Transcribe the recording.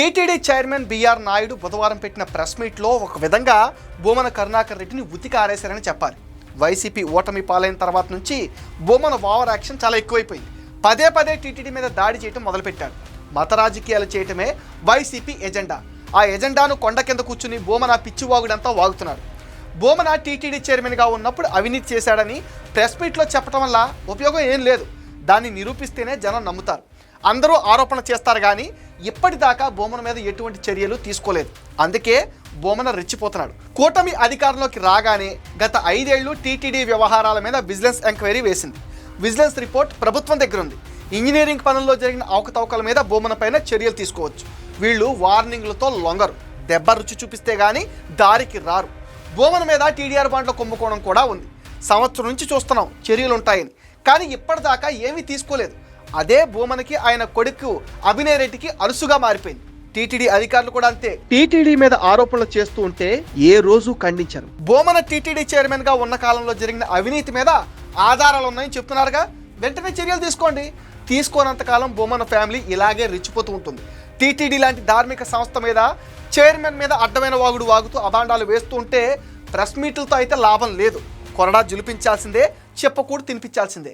TTD chairman BR Naidu బుధవారం పెట్టిన press మీట్లో ఒక విధంగా బోమన కరుణాకర్ రెడ్డిని ఉతికారేశారని చెప్పాలి వైసీపీ ఓటమి పాలైన తర్వాత నుంచి బొమ్మన ఓవర్ యాక్షన్ చాలా ఎక్కువైపోయింది. పదే పదే టీటీడీ మీద దాడి చేయటం మొదలుపెట్టాడు మత రాజకీయాలు చేయటమే వైసీపీ ఎజెండా. ఆ ఎజెండాను కొండ కింద కూర్చుని బోమన పిచ్చివాగుడంతా వాగుతున్నాడు బోమన టీటీడీ చైర్మన్గా ఉన్నప్పుడు అవినీతి చేశాడని ప్రెస్ మీట్లో చెప్పడం వల్ల ఉపయోగం ఏం లేదు. దాన్ని నిరూపిస్తేనే జనం నమ్ముతారు. అందరూ ఆరోపణ చేస్తారు కానీ ఇప్పటిదాకా బోమన మీద ఎటువంటి చర్యలు తీసుకోలేదు. అందుకే బోమన రెచ్చిపోతున్నాడు. కూటమి అధికారంలోకి రాగానే గత ఐదేళ్ళు టీటీడీ వ్యవహారాల మీద విజిలెన్స్ ఎంక్వైరీ వేసింది. విజిలెన్స్ రిపోర్ట్ ప్రభుత్వం దగ్గర ఉంది. ఇంజనీరింగ్ పనుల్లో జరిగిన అవకతవకల మీద బొమ్మన పైన చర్యలు తీసుకోవచ్చు. వీళ్ళు వార్నింగ్లతో లొంగరు. దెబ్బ రుచి చూపిస్తే కానీ దారికి రారు. బోమన మీద టీడీఆర్ బాండ్ల కుంభకోణం కూడా ఉంది. సంవత్సరం నుంచి చూస్తున్నాం చర్యలు ఉంటాయని కానీ ఇప్పటిదాకా ఏమీ తీసుకోలేదు. అదే బోమనకి ఆయన కొడుకు అభినయ్ రెడ్డికి అలుసుగా మారిపోయింది. టీటీడీ అధికారులు కూడా అంతే. టీటీడీ మీద ఆరోపణలు చేస్తూ ఉంటే ఏ రోజు ఖండించారు. బోమన టీటీడీ చైర్మన్గా ఉన్న కాలంలో జరిగిన అవినీతి మీద ఆధారాలు ఉన్నాయని చెప్తున్నారుగా. వెంటనే చర్యలు తీసుకోండి. తీసుకోనంత కాలం బొమ్మన ఫ్యామిలీ ఇలాగే రెచ్చిపోతూ ఉంటుంది. టీటీడీ లాంటి ధార్మిక సంస్థ మీద చైర్మన్ మీద అడ్డమైన వాగుడు వాగుతూ అభాండాలు వేస్తూ ఉంటే ప్రెస్ మీట్లతో అయితే లాభం లేదు. కొరడా జులిపించాల్సిందే చెప్పకూడు తినిపించాల్సిందే.